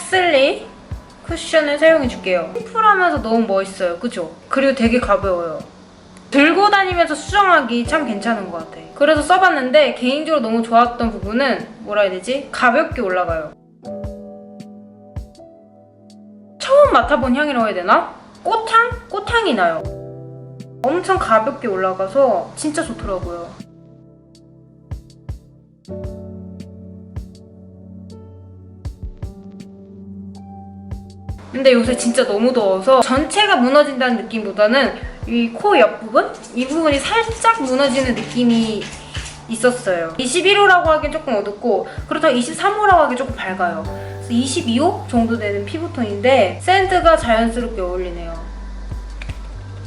헉슬리 쿠션을 사용해 줄게요. 심플하면서 너무 멋있어요. 그죠? 그리고 되게 가벼워요. 들고 다니면서 수정하기 참 괜찮은 것 같아. 그래서 써봤는데 개인적으로 너무 좋았던 부분은 뭐라 해야 되지? 가볍게 올라가요. 처음 맡아본 향이라고 해야 되나? 꽃향? 꽃향이 나요. 엄청 가볍게 올라가서 진짜 좋더라고요. 근데 요새 진짜 너무 더워서 전체가 무너진다는 느낌보다는 이 코 옆부분? 이 부분이 살짝 무너지는 느낌이 있었어요. 21호라고 하기엔 조금 어둡고 그렇다고 23호라고 하기엔 조금 밝아요. 그래서 22호 정도 되는 피부톤인데 샌드가 자연스럽게 어울리네요.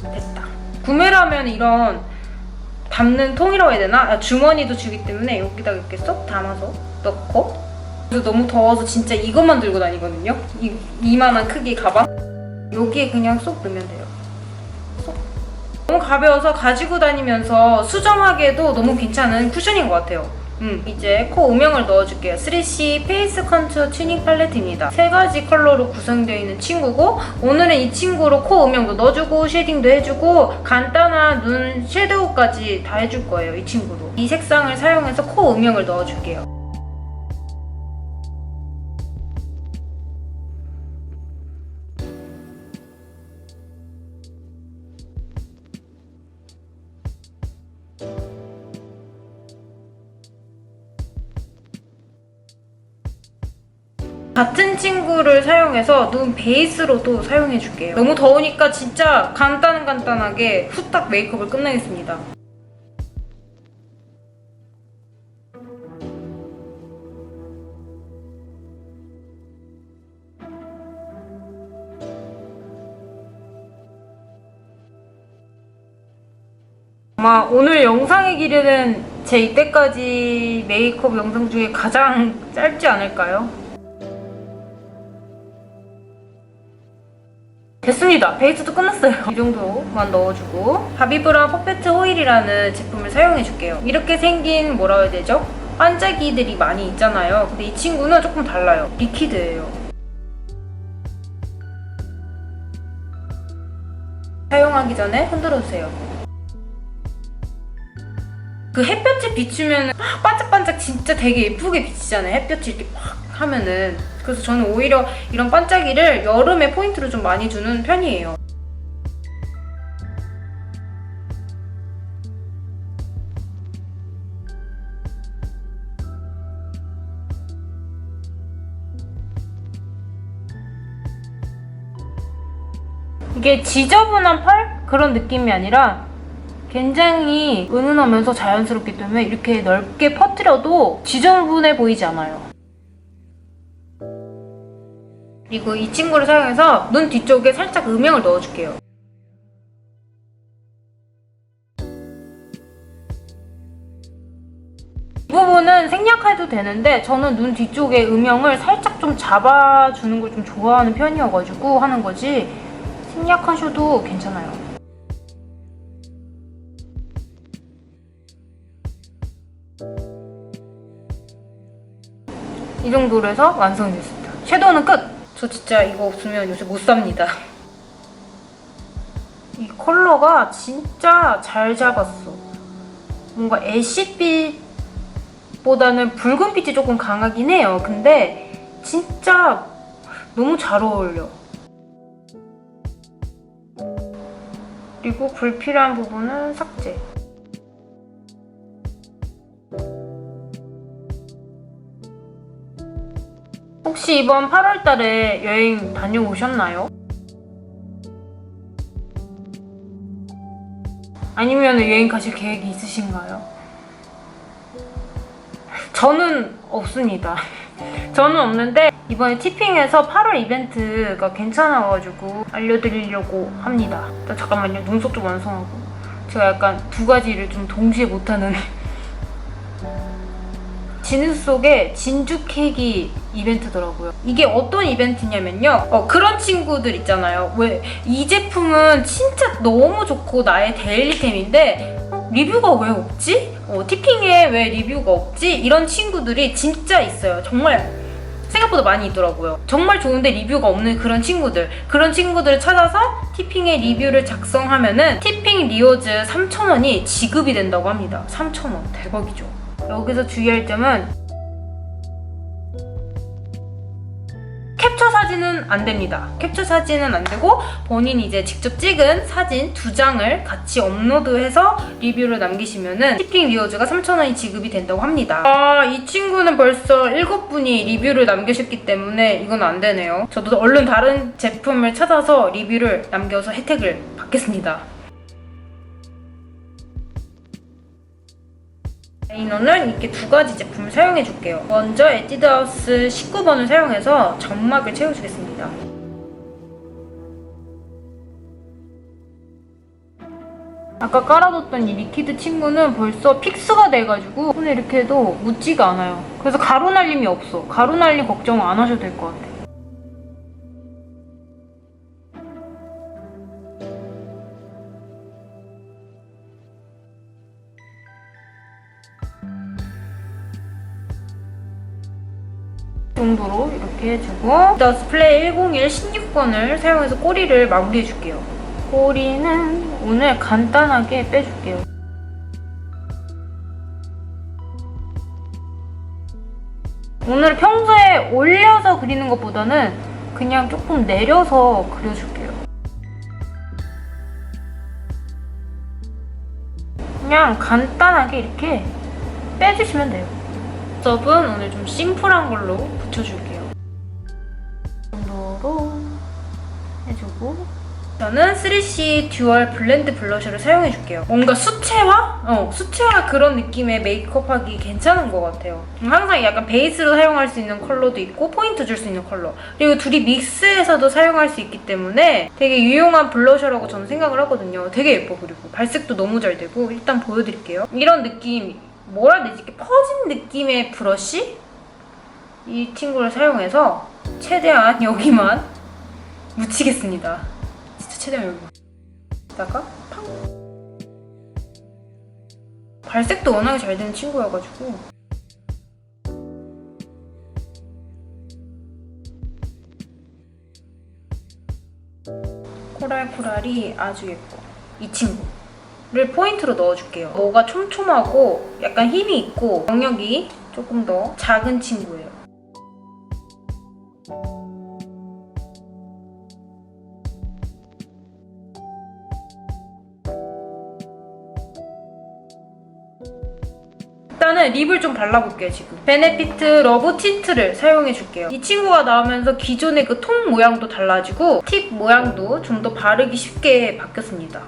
됐다. 구매를 하면 이런 담는 통이라고 해야 되나? 아, 주머니도 주기 때문에 여기다 이렇게 쏙 담아서 넣고 그래서 너무 더워서 진짜 이것만 들고 다니거든요. 이, 이만한 크기 가방. 여기에 그냥 쏙 넣으면 돼요. 쏙. 너무 가벼워서 가지고 다니면서 수정하기에도 너무 괜찮은 쿠션인 것 같아요. 음, 이제 코 음영을 넣어줄게요. 3C 페이스 컨투어 튜닝 팔레트입니다. 세 가지 컬러로 구성되어 있는 친구고 오늘은 이 친구로 코 음영도 넣어주고 쉐딩도 해주고 간단한 눈 섀도우까지 다 해줄 거예요. 이 친구로. 이 색상을 사용해서 코 음영을 넣어줄게요. 같은 친구를 사용해서 눈 베이스로도 사용해 줄게요. 너무 더우니까 진짜 간단 간단하게 후딱 메이크업을 끝내겠습니다. 아마 오늘 영상의 길이는 제 이때까지 메이크업 영상 중에 가장 짧지 않을까요? 됐습니다. 베이스도 끝났어요. 이 정도만 넣어주고 바비브라 퍼펙트 오일이라는 제품을 사용해줄게요. 이렇게 생긴 뭐라 해야 되죠? 반짝이들이 많이 있잖아요. 근데 이 친구는 조금 달라요. 리퀴드예요. 사용하기 전에 흔들어주세요. 그 햇볕에 비추면 막 반짝반짝 진짜 되게 예쁘게 비치잖아요. 햇볕이 이렇게 막 하면은. 그래서 저는 오히려 이런 반짝이를 여름에 포인트를 좀 많이 주는 편이에요. 이게 지저분한 펄? 그런 느낌이 아니라 굉장히 은은하면서 자연스럽기 때문에 이렇게 넓게 퍼뜨려도 지저분해 보이지 않아요. 그리고 이 친구를 사용해서 눈 뒤쪽에 살짝 음영을 넣어줄게요. 이 부분은 생략해도 되는데 저는 눈 뒤쪽에 음영을 살짝 좀 잡아주는 걸 좀 좋아하는 편이어가지고 하는 거지 생략하셔도 괜찮아요. 이 정도로 해서 완성이 됐습니다. 섀도우는 끝! 저 진짜 이거 없으면 요새 못 삽니다. 이 컬러가 진짜 잘 잡았어. 뭔가 애쉬빛보다는 붉은빛이 조금 강하긴 해요. 근데 진짜 너무 잘 어울려. 그리고 불필요한 부분은 삭제. 혹시 이번 8월 달에 여행 다녀오셨나요? 아니면 여행 가실 계획이 있으신가요? 저는 없습니다. 저는 없는데 이번에 티핑에서 8월 이벤트가 괜찮아가지고 알려드리려고 합니다. 일단 잠깐만요. 눈썹 좀 완성하고. 제가 약간 두 가지를 좀 동시에 못하는 진수 속에 진주 케이크 이벤트더라고요. 이게 어떤 이벤트냐면요. 어, 그런 친구들 있잖아요. 왜 이 제품은 진짜 너무 좋고 나의 데일리템인데 어, 리뷰가 왜 없지? 어, 티핑에 왜 리뷰가 없지? 이런 친구들이 진짜 있어요. 정말 생각보다 많이 있더라고요. 정말 좋은데 리뷰가 없는 그런 친구들. 그런 친구들을 찾아서 티핑의 리뷰를 작성하면은 티핑 리오즈 3,000원이 지급이 된다고 합니다. 3,000원. 대박이죠. 여기서 주의할 점은 사진은 안 됩니다. 캡처 사진은 안 되고 본인이 이제 직접 찍은 사진 두 장을 같이 업로드해서 리뷰를 남기시면은 티핑 리오즈가 3,000원이 지급이 된다고 합니다. 아, 이 친구는 벌써 7분이 리뷰를 남기셨기 때문에 이건 안 되네요. 저도 얼른 다른 제품을 찾아서 리뷰를 남겨서 혜택을 받겠습니다. 레이너는 이렇게 두 가지 제품을 사용해 줄게요. 먼저 에뛰드하우스 19번을 사용해서 점막을 채워주겠습니다. 아까 깔아뒀던 이 리퀴드 친구는 벌써 픽스가 돼가지고 손에 이렇게 해도 묻지가 않아요. 그래서 가루 날림이 없어. 가루 날림 걱정 안 하셔도 될 것 같아요. 이렇게 해주고 더 스 플레이 101 16번을 사용해서 꼬리를 마무리해줄게요. 꼬리는 오늘 간단하게 빼줄게요. 오늘 평소에 올려서 그리는 것보다는 그냥 조금 내려서 그려줄게요. 그냥 간단하게 이렇게 빼주시면 돼요. 접은 오늘 좀 심플한 걸로 붙여줄게요. 해주고 저는 3C 듀얼 블렌드 블러셔를 사용해줄게요. 뭔가 수채화? 어, 수채화 그런 느낌의 메이크업하기 괜찮은 것 같아요. 음, 항상 약간 베이스로 사용할 수 있는 컬러도 있고 포인트 줄 수 있는 컬러 그리고 둘이 믹스해서도 사용할 수 있기 때문에 되게 유용한 블러셔라고 저는 생각을 하거든요. 되게 예뻐 그리고 발색도 너무 잘 되고 일단 보여드릴게요. 이런 느낌 뭐라 해야 되지? 이렇게 퍼진 느낌의 브러쉬? 이 친구를 사용해서 최대한 여기만 묻히겠습니다. 진짜 최대한 여기. 다가 팡. 발색도 워낙에 잘 되는 친구여가지고 코랄 코랄이 아주 예뻐. 이 친구를 포인트로 넣어줄게요. 뭐가 촘촘하고 약간 힘이 있고 영역이 조금 더 작은 친구예요. 일단은 립을 좀 발라볼게요 지금. 베네피트 러브 틴트를 사용해줄게요. 이 친구가 나오면서 기존의 그 통 모양도 달라지고 팁 모양도 좀 더 바르기 쉽게 바뀌었습니다.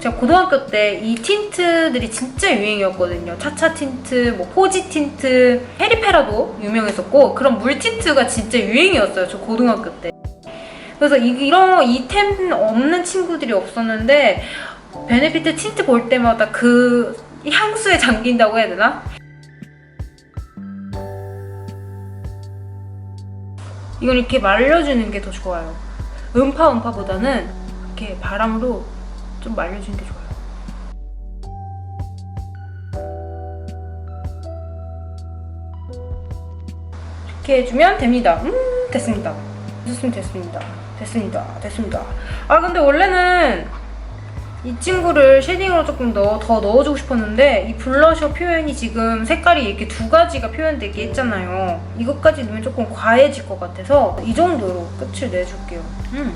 제가 고등학교 때 이 틴트들이 진짜 유행이었거든요. 차차 틴트, 뭐 포지 틴트, 페리페라도 유명했었고 그런 물 틴트가 진짜 유행이었어요 저 고등학교 때. 그래서 이, 이런 이템 없는 친구들이 없었는데 베네피트 틴트 볼 때마다 그 향수에 잠긴다고 해야 되나? 이건 이렇게 말려주는 게 더 좋아요. 음파 음파보다는 이렇게 바람으로 좀 말려주는 게 좋아요. 이렇게 해주면 됩니다. 음, 됐습니다. 됐으면 됐습니다. 됐습니다. 됐습니다. 아, 근데 원래는 이 친구를 쉐딩으로 조금 더, 더 넣어주고 싶었는데 이 블러셔 표현이 지금 색깔이 이렇게 두 가지가 표현되게 했잖아요. 이것까지 넣으면 조금 과해질 것 같아서 이 정도로 끝을 내줄게요. 음.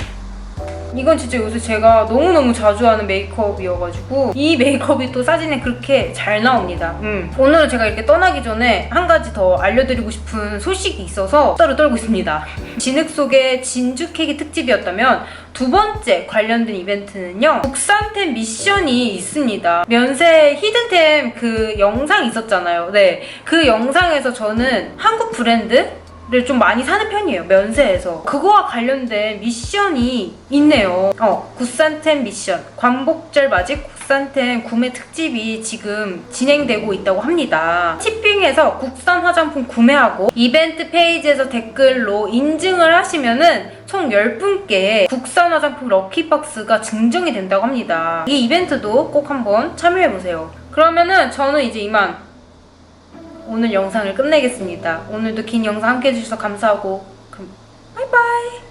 이건 진짜 요새 제가 너무너무 자주 하는 메이크업이어가지고 이 메이크업이 또 사진에 그렇게 잘 나옵니다. 음. 오늘은 제가 이렇게 떠나기 전에 한 가지 더 알려드리고 싶은 소식이 있어서 떨을 떨고 있습니다. 진흙 속의 진주 케이크 특집이었다면 두 번째 관련된 이벤트는요. 국산템 미션이 있습니다. 면세 히든템 그 영상 있었잖아요. 네. 그 영상에서 저는 한국 브랜드 좀 많이 사는 편이에요 면세에서. 그거와 관련된 미션이 있네요. 어 구산템 미션. 광복절 맞이 국산템 구매 특집이 지금 진행되고 있다고 합니다. 티빙에서 국산 화장품 구매하고 이벤트 페이지에서 댓글로 인증을 하시면은 총 10분께 국산 화장품 럭키박스가 증정이 된다고 합니다. 이 이벤트도 꼭 한번 참여해보세요. 그러면은 저는 이제 이만 오늘 영상을 끝내겠습니다. 오늘도 긴 영상 함께 해주셔서 감사하고 그럼 바이바이